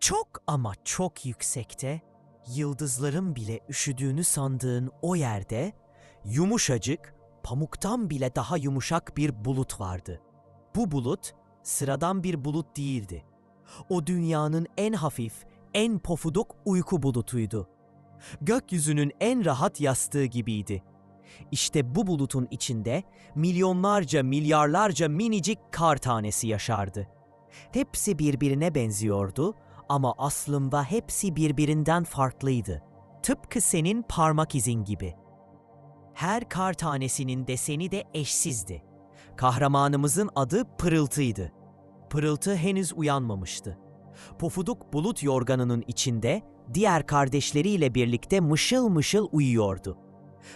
Çok ama çok yüksekte, yıldızların bile üşüdüğünü sandığın o yerde yumuşacık, pamuktan bile daha yumuşak bir bulut vardı. Bu bulut sıradan bir bulut değildi. O dünyanın en hafif, en pofuduk uyku bulutuydu. Gökyüzünün en rahat yastığı gibiydi. İşte bu bulutun içinde milyonlarca, milyarlarca minicik kar tanesi yaşardı. Hepsi birbirine benziyordu ama aslında hepsi birbirinden farklıydı. Tıpkı senin parmak izin gibi. Her kar tanesinin deseni de eşsizdi. Kahramanımızın adı Pırıltı'ydı. Pırıltı henüz uyanmamıştı. Pofuduk bulut yorganının içinde diğer kardeşleriyle birlikte mışıl mışıl uyuyordu.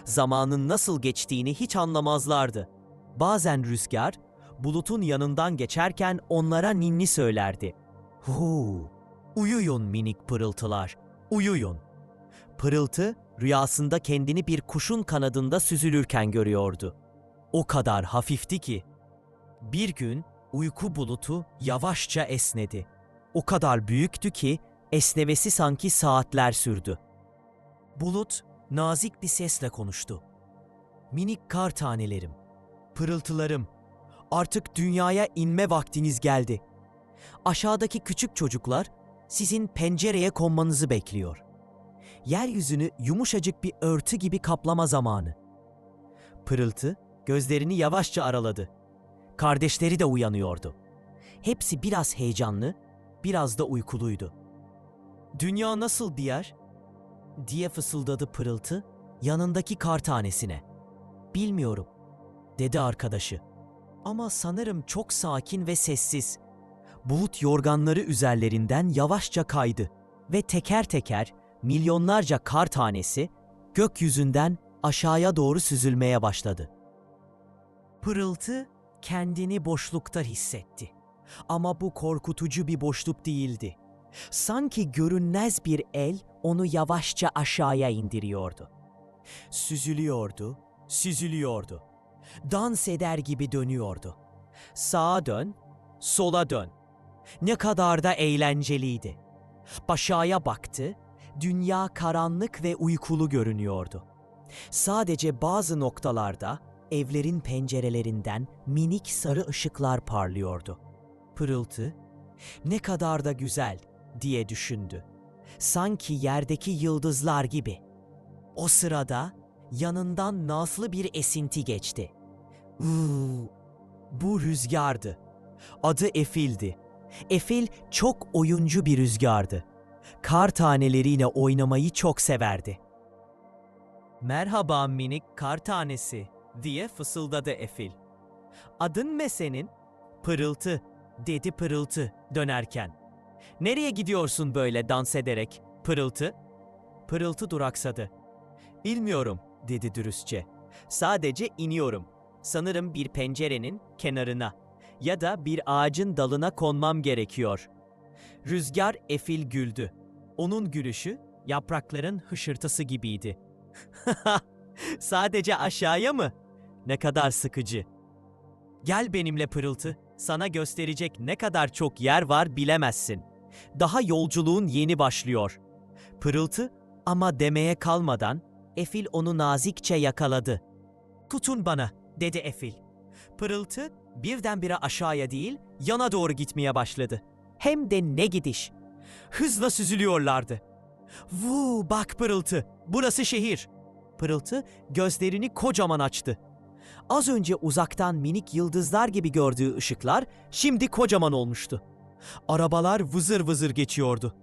Zamanın nasıl geçtiğini hiç anlamazlardı. Bazen rüzgar bulutun yanından geçerken onlara ninni söylerdi. Huu, uyuyun minik pırıltılar, uyuyun. Pırıltı rüyasında kendini bir kuşun kanadında süzülürken görüyordu. O kadar hafifti ki. Bir gün uyku bulutu yavaşça esnedi. O kadar büyüktü ki esnemesi sanki saatler sürdü. Bulut nazik bir sesle konuştu. Minik kar tanelerim, pırıltılarım, artık dünyaya inme vaktiniz geldi. Aşağıdaki küçük çocuklar sizin pencereye konmanızı bekliyor. Yeryüzünü yumuşacık bir örtü gibi kaplama zamanı. Pırıltı gözlerini yavaşça araladı. Kardeşleri de uyanıyordu. Hepsi biraz heyecanlı, biraz da uykuluydu. Dünya nasıl bir yer? diye fısıldadı pırıltı yanındaki kar tanesine. Bilmiyorum, dedi arkadaşı. Ama sanırım çok sakin ve sessiz. Bulut yorganları üzerlerinden yavaşça kaydı ve teker teker milyonlarca kar tanesi gökyüzünden aşağıya doğru süzülmeye başladı. Pırıltı kendini boşlukta hissetti. Ama bu korkutucu bir boşluk değildi. Sanki görünmez bir el onu yavaşça aşağıya indiriyordu. Süzülüyordu, süzülüyordu. Dans eder gibi dönüyordu. Sağa dön, sola dön. Ne kadar da eğlenceliydi. Aşağıya baktı, dünya karanlık ve uykulu görünüyordu. Sadece bazı noktalarda evlerin pencerelerinden minik sarı ışıklar parlıyordu. Pırıltı, ne kadar da güzel diye düşündü. Sanki yerdeki yıldızlar gibi. O sırada yanından naslı bir esinti geçti. Uuu, bu rüzgardı. Adı Efil'di. Efil çok oyuncu bir rüzgardı. Kar taneleriyle oynamayı çok severdi. Merhaba minik kar tanesi diye fısıldadı Efil. Adın ne senin? Pırıltı dedi pırıltı dönerken. Nereye gidiyorsun böyle dans ederek? Pırıltı. Pırıltı duraksadı. Bilmiyorum dedi dürüstçe. Sadece iniyorum. Sanırım bir pencerenin kenarına ya da bir ağacın dalına konmam gerekiyor. Rüzgar Efil güldü. Onun gülüşü yaprakların hışırtısı gibiydi. Sadece aşağıya mı? Ne kadar sıkıcı. Gel benimle pırıltı. Sana gösterecek ne kadar çok yer var bilemezsin. Daha yolculuğun yeni başlıyor. Pırıltı ama demeye kalmadan Efil onu nazikçe yakaladı. Tutun bana, dedi Efil. Pırıltı birdenbire aşağıya değil, yana doğru gitmeye başladı. Hem de ne gidiş. Hızla süzülüyorlardı. Vuu bak pırıltı, burası şehir. Pırıltı gözlerini kocaman açtı. Az önce uzaktan minik yıldızlar gibi gördüğü ışıklar şimdi kocaman olmuştu. Arabalar vızır vızır geçiyordu.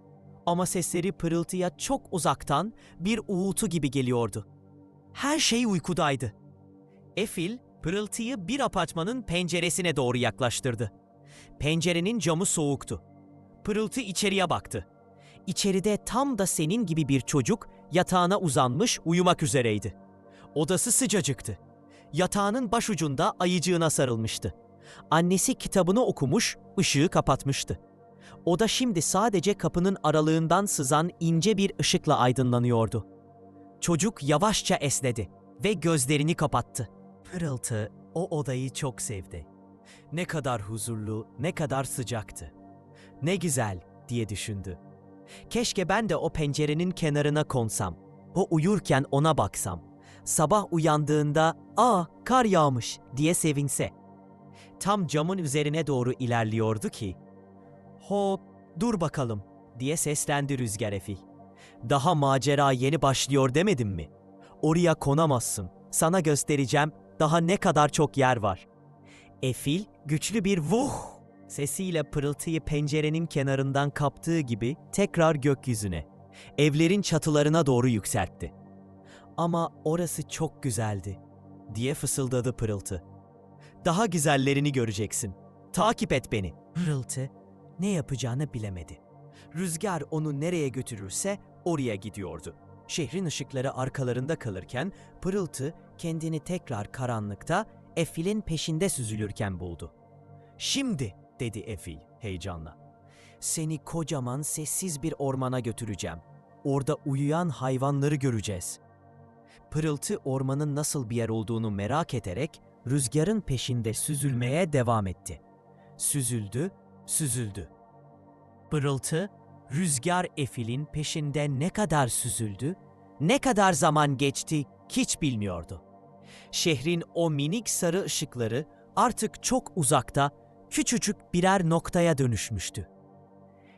Ama sesleri pırıltıya çok uzaktan bir uğultu gibi geliyordu. Her şey uykudaydı. Efil pırıltıyı bir apartmanın penceresine doğru yaklaştırdı. Pencerenin camı soğuktu. Pırıltı içeriye baktı. İçeride tam da senin gibi bir çocuk yatağına uzanmış uyumak üzereydi. Odası sıcacıktı. Yatağının başucunda ayıcığına sarılmıştı. Annesi kitabını okumuş, ışığı kapatmıştı. Oda şimdi sadece kapının aralığından sızan ince bir ışıkla aydınlanıyordu. Çocuk yavaşça esnedi ve gözlerini kapattı. Pırıltı o odayı çok sevdi. Ne kadar huzurlu, ne kadar sıcaktı. Ne güzel diye düşündü. Keşke ben de o pencerenin kenarına konsam. O uyurken ona baksam. Sabah uyandığında ''Aa kar yağmış'' diye sevinse. Tam camın üzerine doğru ilerliyordu ki ''Hop dur bakalım'' diye seslendi Rüzgar Efil. ''Daha macera yeni başlıyor demedim mi? Oraya konamazsın. Sana göstereceğim daha ne kadar çok yer var.'' Efil güçlü bir vuh sesiyle pırıltıyı pencerenin kenarından kaptığı gibi tekrar gökyüzüne, evlerin çatılarına doğru yükseltti. Ama orası çok güzeldi, diye fısıldadı pırıltı. Daha güzellerini göreceksin. Takip et beni. Pırıltı ne yapacağını bilemedi. Rüzgar onu nereye götürürse oraya gidiyordu. Şehrin ışıkları arkalarında kalırken pırıltı kendini tekrar karanlıkta Efil'in peşinde süzülürken buldu. Şimdi dedi Efil heyecanla. Seni kocaman sessiz bir ormana götüreceğim. Orada uyuyan hayvanları göreceğiz. Pırıltı ormanın nasıl bir yer olduğunu merak ederek rüzgarın peşinde süzülmeye devam etti. Süzüldü, süzüldü. Pırıltı, rüzgar Efil'in peşinde ne kadar süzüldü, ne kadar zaman geçti hiç bilmiyordu. Şehrin o minik sarı ışıkları artık çok uzakta, küçücük birer noktaya dönüşmüştü.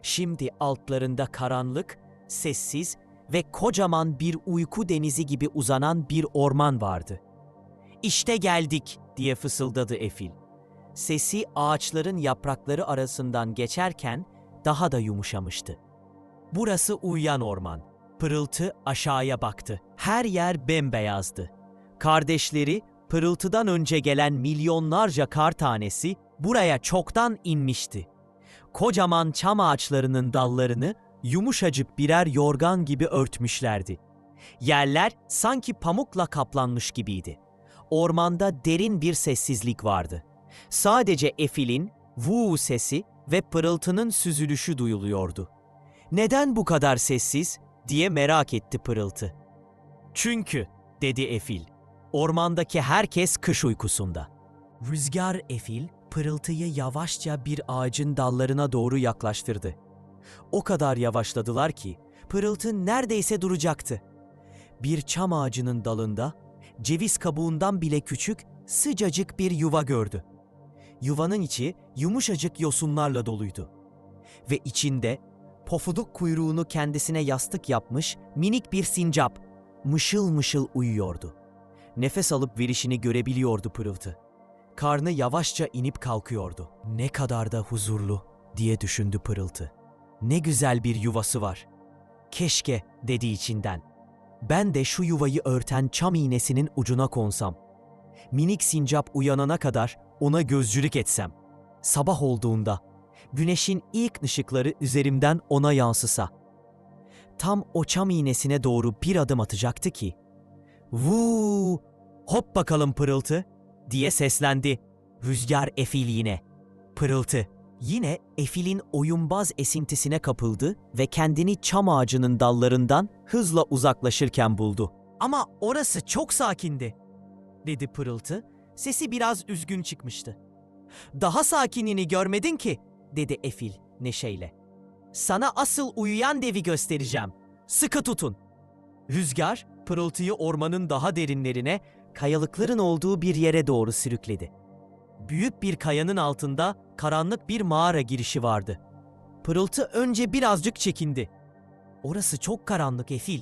Şimdi altlarında karanlık, sessiz ve kocaman bir uyku denizi gibi uzanan bir orman vardı. İşte geldik diye fısıldadı Efil. Sesi ağaçların yaprakları arasından geçerken daha da yumuşamıştı. Burası uyuyan orman. Pırıltı aşağıya baktı. Her yer bembeyazdı. Kardeşleri pırıltıdan önce gelen milyonlarca kar tanesi buraya çoktan inmişti. Kocaman çam ağaçlarının dallarını yumuşacık birer yorgan gibi örtmüşlerdi. Yerler sanki pamukla kaplanmış gibiydi. Ormanda derin bir sessizlik vardı. Sadece Efil'in vuu sesi ve pırıltının süzülüşü duyuluyordu. Neden bu kadar sessiz diye merak etti pırıltı. Çünkü dedi Efil. Ormandaki herkes kış uykusunda. Rüzgar Efil pırıltıyı yavaşça bir ağacın dallarına doğru yaklaştırdı. O kadar yavaşladılar ki pırıltı neredeyse duracaktı. Bir çam ağacının dalında ceviz kabuğundan bile küçük sıcacık bir yuva gördü. Yuvanın içi yumuşacık yosunlarla doluydu. Ve içinde pofuduk kuyruğunu kendisine yastık yapmış minik bir sincap mışıl mışıl uyuyordu. Nefes alıp verişini görebiliyordu pırıltı. Karnı yavaşça inip kalkıyordu. Ne kadar da huzurlu diye düşündü pırıltı. Ne güzel bir yuvası var. Keşke dedi içinden. Ben de şu yuvayı örten çam iğnesinin ucuna konsam. Minik sincap uyanana kadar ona gözcülük etsem. Sabah olduğunda güneşin ilk ışıkları üzerimden ona yansısa. Tam o çam iğnesine doğru bir adım atacaktı ki Vuu! Hop bakalım pırıltı diye seslendi. Rüzgar Efil yine. Pırıltı. Yine Efil'in oyunbaz esintisine kapıldı ve kendini çam ağacının dallarından hızla uzaklaşırken buldu. Ama orası çok sakindi, dedi pırıltı. Sesi biraz üzgün çıkmıştı. Daha sakinini görmedin ki, dedi Efil neşeyle. Sana asıl uyuyan devi göstereceğim. Sıkı tutun. Rüzgar pırıltıyı ormanın daha derinlerine, kayalıkların olduğu bir yere doğru sürükledi. Büyük bir kayanın altında karanlık bir mağara girişi vardı. Pırıltı önce birazcık çekindi. Orası çok karanlık Efil.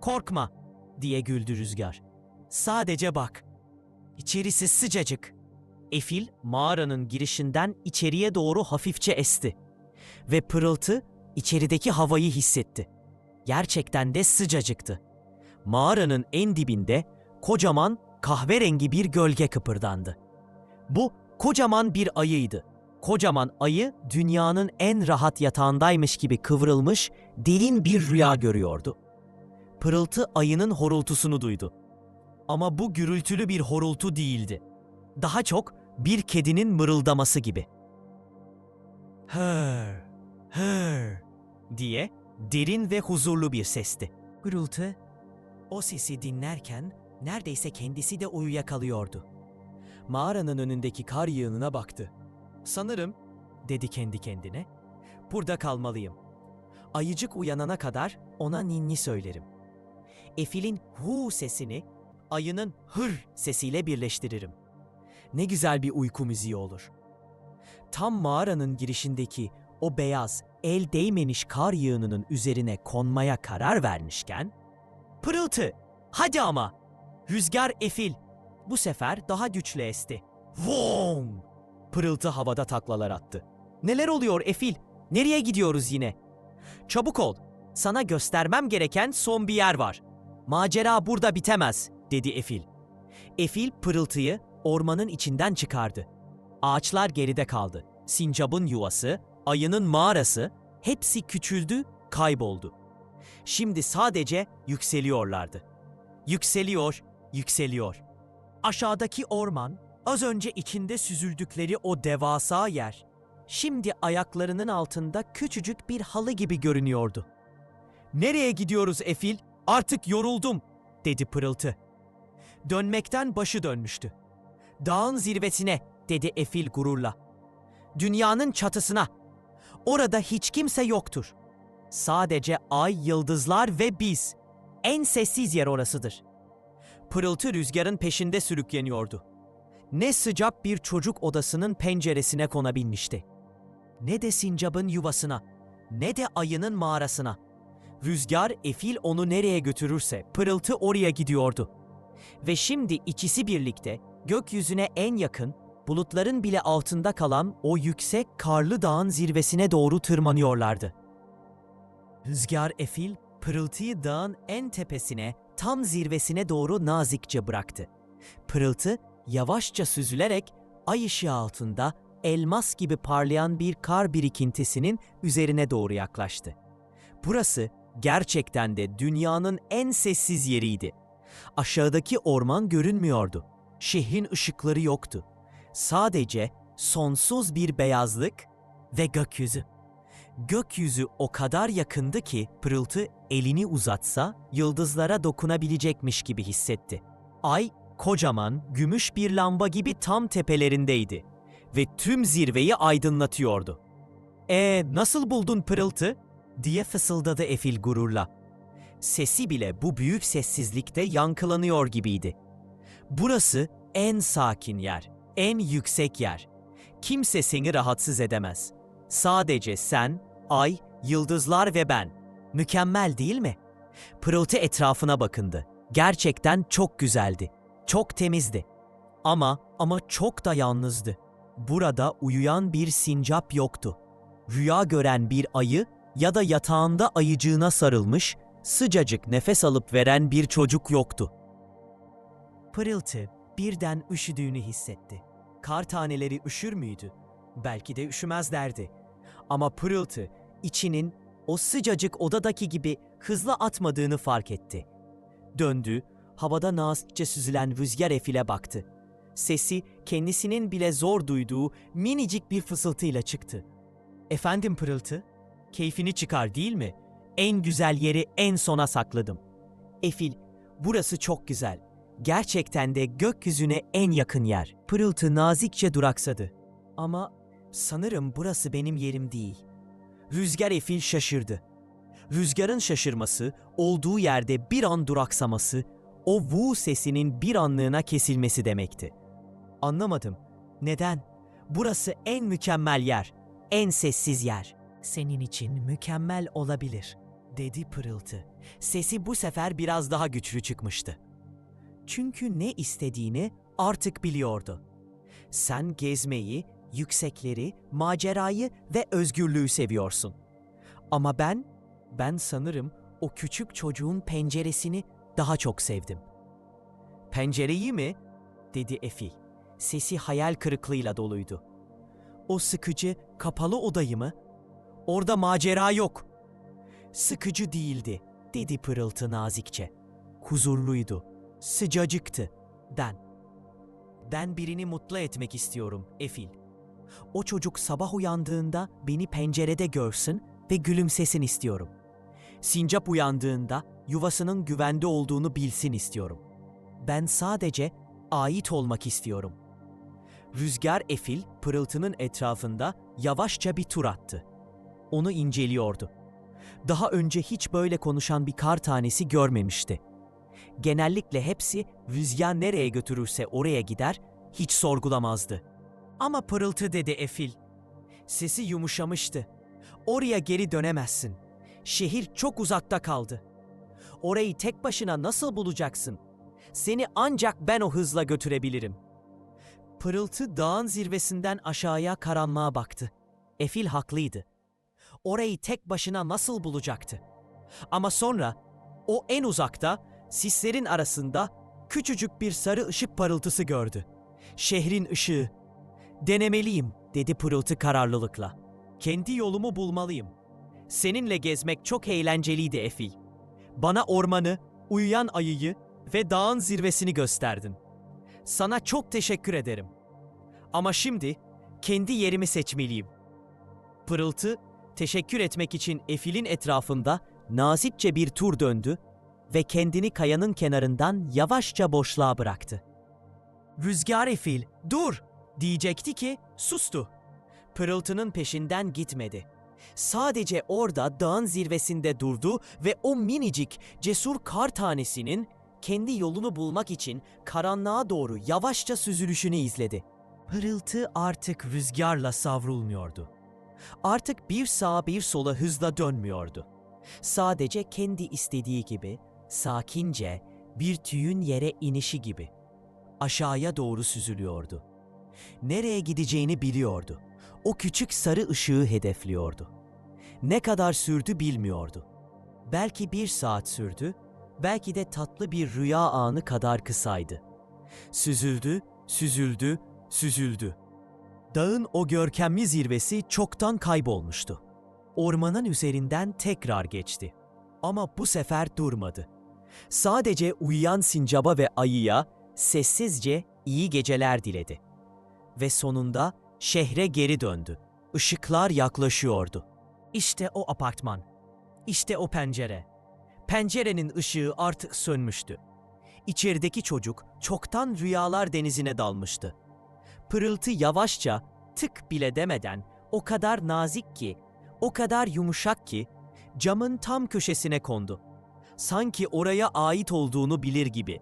Korkma diye güldü Rüzgar. Sadece bak. İçerisi sıcacık. Efil mağaranın girişinden içeriye doğru hafifçe esti. Ve pırıltı içerideki havayı hissetti. Gerçekten de sıcacıktı. Mağaranın en dibinde kocaman kahverengi bir gölge kıpırdandı. Bu kocaman bir ayıydı. Kocaman ayı dünyanın en rahat yatağındaymış gibi kıvrılmış derin bir rüya görüyordu. Pırıltı ayının horultusunu duydu. Ama bu gürültülü bir horultu değildi. Daha çok bir kedinin mırıldaması gibi. Hır, hır diye derin ve huzurlu bir sesti. Gürültü o sesi dinlerken neredeyse kendisi de uyuyakalıyordu. Mağaranın önündeki kar yığınına baktı. Sanırım, dedi kendi kendine, burada kalmalıyım. Ayıcık uyanana kadar ona ninni söylerim. Efil'in hu sesini ayının hır sesiyle birleştiririm. Ne güzel bir uyku müziği olur. Tam mağaranın girişindeki o beyaz, el değmemiş kar yığınının üzerine konmaya karar vermişken, pırıltı, hadi ama, rüzgar efil, bu sefer daha güçlü esti. Vong! Pırıltı havada taklalar attı. Neler oluyor Efil? Nereye gidiyoruz yine? Çabuk ol. Sana göstermem gereken son bir yer var. Macera burada bitemez, dedi Efil. Efil pırıltıyı ormanın içinden çıkardı. Ağaçlar geride kaldı. Sincap'ın yuvası, ayının mağarası hepsi küçüldü, kayboldu. Şimdi sadece yükseliyorlardı. Yükseliyor, yükseliyor. Aşağıdaki orman, az önce içinde süzüldükleri o devasa yer, şimdi ayaklarının altında küçücük bir halı gibi görünüyordu. Nereye gidiyoruz Efil? Artık yoruldum, dedi pırıltı. Dönmekten başı dönmüştü. Dağın zirvesine, dedi Efil gururla. Dünyanın çatısına. Orada hiç kimse yoktur. Sadece ay, yıldızlar ve biz. En sessiz yer orasıdır. Pırıltı rüzgarın peşinde sürükleniyordu. Ne sıcak bir çocuk odasının penceresine konabilmişti. Ne de sincapın yuvasına, ne de ayının mağarasına. Rüzgar efil onu nereye götürürse pırıltı oraya gidiyordu. Ve şimdi ikisi birlikte gökyüzüne en yakın, bulutların bile altında kalan o yüksek karlı dağın zirvesine doğru tırmanıyorlardı. Rüzgar efil pırıltıyı dağın en tepesine, tam zirvesine doğru nazikçe bıraktı. Pırıltı yavaşça süzülerek ay ışığı altında elmas gibi parlayan bir kar birikintisinin üzerine doğru yaklaştı. Burası gerçekten de dünyanın en sessiz yeriydi. Aşağıdaki orman görünmüyordu. Şehrin ışıkları yoktu. Sadece sonsuz bir beyazlık ve gökyüzü. Gökyüzü o kadar yakındı ki pırıltı elini uzatsa yıldızlara dokunabilecekmiş gibi hissetti. Ay kocaman, gümüş bir lamba gibi tam tepelerindeydi ve tüm zirveyi aydınlatıyordu. "E nasıl buldun pırıltı?" diye fısıldadı Efil gururla. Sesi bile bu büyük sessizlikte yankılanıyor gibiydi. Burası en sakin yer, en yüksek yer. Kimse seni rahatsız edemez. Sadece sen, ay, yıldızlar ve ben. Mükemmel değil mi? Pırıltı etrafına bakındı. Gerçekten çok güzeldi. Çok temizdi. Ama ama çok da yalnızdı. Burada uyuyan bir sincap yoktu. Rüya gören bir ayı ya da yatağında ayıcığına sarılmış, sıcacık nefes alıp veren bir çocuk yoktu. Pırıltı birden üşüdüğünü hissetti. Kar taneleri üşür müydü? Belki de üşümezlerdi. Ama pırıltı içinin o sıcacık odadaki gibi hızlı atmadığını fark etti. Döndü, havada nazikçe süzülen rüzgar efile baktı. Sesi kendisinin bile zor duyduğu minicik bir fısıltıyla çıktı. Efendim pırıltı, keyfini çıkar değil mi? En güzel yeri en sona sakladım. Efil, burası çok güzel. Gerçekten de gökyüzüne en yakın yer. Pırıltı nazikçe duraksadı. Ama sanırım burası benim yerim değil. Rüzgar Efil şaşırdı. Rüzgarın şaşırması, olduğu yerde bir an duraksaması, o vu sesinin bir anlığına kesilmesi demekti. Anlamadım. Neden? Burası en mükemmel yer, en sessiz yer. Senin için mükemmel olabilir, dedi pırıltı. Sesi bu sefer biraz daha güçlü çıkmıştı. Çünkü ne istediğini artık biliyordu. Sen gezmeyi, yüksekleri, macerayı ve özgürlüğü seviyorsun. Ama ben, ben sanırım o küçük çocuğun penceresini daha çok sevdim. Pencereyi mi? dedi Efil. Sesi hayal kırıklığıyla doluydu. O sıkıcı, kapalı odayı mı? Orada macera yok. Sıkıcı değildi, dedi pırıltı nazikçe. Huzurluydu, sıcacıktı. Ben. Ben birini mutlu etmek istiyorum, Efil. O çocuk sabah uyandığında beni pencerede görsün ve gülümsesin istiyorum. Sincap uyandığında yuvasının güvende olduğunu bilsin istiyorum. Ben sadece ait olmak istiyorum. Rüzgar Efil pırıltının etrafında yavaşça bir tur attı. Onu inceliyordu. Daha önce hiç böyle konuşan bir kar tanesi görmemişti. Genellikle hepsi rüzgar nereye götürürse oraya gider, hiç sorgulamazdı. Ama pırıltı dedi Efil. Sesi yumuşamıştı. Oraya geri dönemezsin. Şehir çok uzakta kaldı. Orayı tek başına nasıl bulacaksın? Seni ancak ben o hızla götürebilirim. Pırıltı dağın zirvesinden aşağıya karanlığa baktı. Efil haklıydı. Orayı tek başına nasıl bulacaktı? Ama sonra o en uzakta, sislerin arasında küçücük bir sarı ışık parıltısı gördü. Şehrin ışığı. Denemeliyim, dedi pırıltı kararlılıkla. Kendi yolumu bulmalıyım. Seninle gezmek çok eğlenceliydi Efil. Bana ormanı, uyuyan ayıyı ve dağın zirvesini gösterdin. Sana çok teşekkür ederim. Ama şimdi kendi yerimi seçmeliyim. Pırıltı, teşekkür etmek için Efil'in etrafında nazikçe bir tur döndü ve kendini kayanın kenarından yavaşça boşluğa bıraktı. Rüzgar Efil, dur! diyecekti ki sustu. Pırıltının peşinden gitmedi. Sadece orada dağın zirvesinde durdu ve o minicik, cesur kar tanesinin kendi yolunu bulmak için karanlığa doğru yavaşça süzülüşünü izledi. Pırıltı artık rüzgarla savrulmuyordu. Artık bir sağa bir sola hızla dönmüyordu. Sadece kendi istediği gibi, sakince, bir tüyün yere inişi gibi. Aşağıya doğru süzülüyordu. Nereye gideceğini biliyordu. O küçük sarı ışığı hedefliyordu. Ne kadar sürdü bilmiyordu. Belki bir saat sürdü, belki de tatlı bir rüya anı kadar kısaydı. Süzüldü, süzüldü, süzüldü. Dağın o görkemli zirvesi çoktan kaybolmuştu. Ormanın üzerinden tekrar geçti. Ama bu sefer durmadı. Sadece uyuyan sincaba ve ayıya sessizce iyi geceler diledi. Ve sonunda şehre geri döndü. Işıklar yaklaşıyordu. İşte o apartman. İşte o pencere. Pencerenin ışığı artık sönmüştü. İçerideki çocuk çoktan rüyalar denizine dalmıştı. Pırıltı yavaşça, tık bile demeden o kadar nazik ki, o kadar yumuşak ki camın tam köşesine kondu. Sanki oraya ait olduğunu bilir gibi.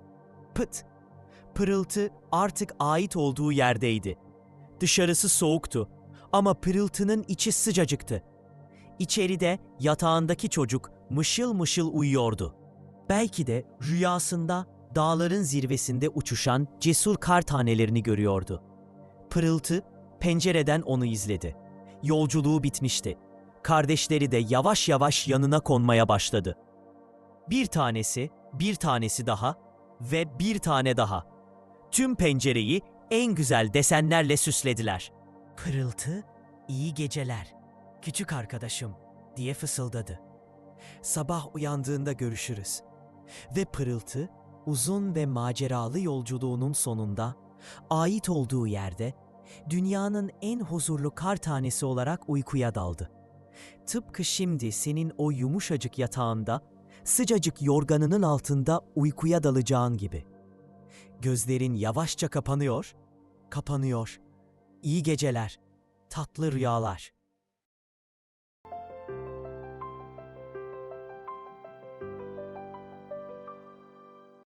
Pıt! Pırıltı artık ait olduğu yerdeydi. Dışarısı soğuktu ama pırıltının içi sıcacıktı. İçeride yatağındaki çocuk mışıl mışıl uyuyordu. Belki de rüyasında dağların zirvesinde uçuşan cesur kar tanelerini görüyordu. Pırıltı pencereden onu izledi. Yolculuğu bitmişti. Kardeşleri de yavaş yavaş yanına konmaya başladı. Bir tanesi, bir tanesi daha ve bir tane daha. Tüm pencereyi en güzel desenlerle süslediler. Pırıltı, iyi geceler, küçük arkadaşım diye fısıldadı. Sabah uyandığında görüşürüz. Ve pırıltı, uzun ve maceralı yolculuğunun sonunda, ait olduğu yerde, dünyanın en huzurlu kar tanesi olarak uykuya daldı. Tıpkı şimdi senin o yumuşacık yatağında, sıcacık yorganının altında uykuya dalacağın gibi. Gözlerin yavaşça kapanıyor, kapanıyor. İyi geceler, tatlı rüyalar.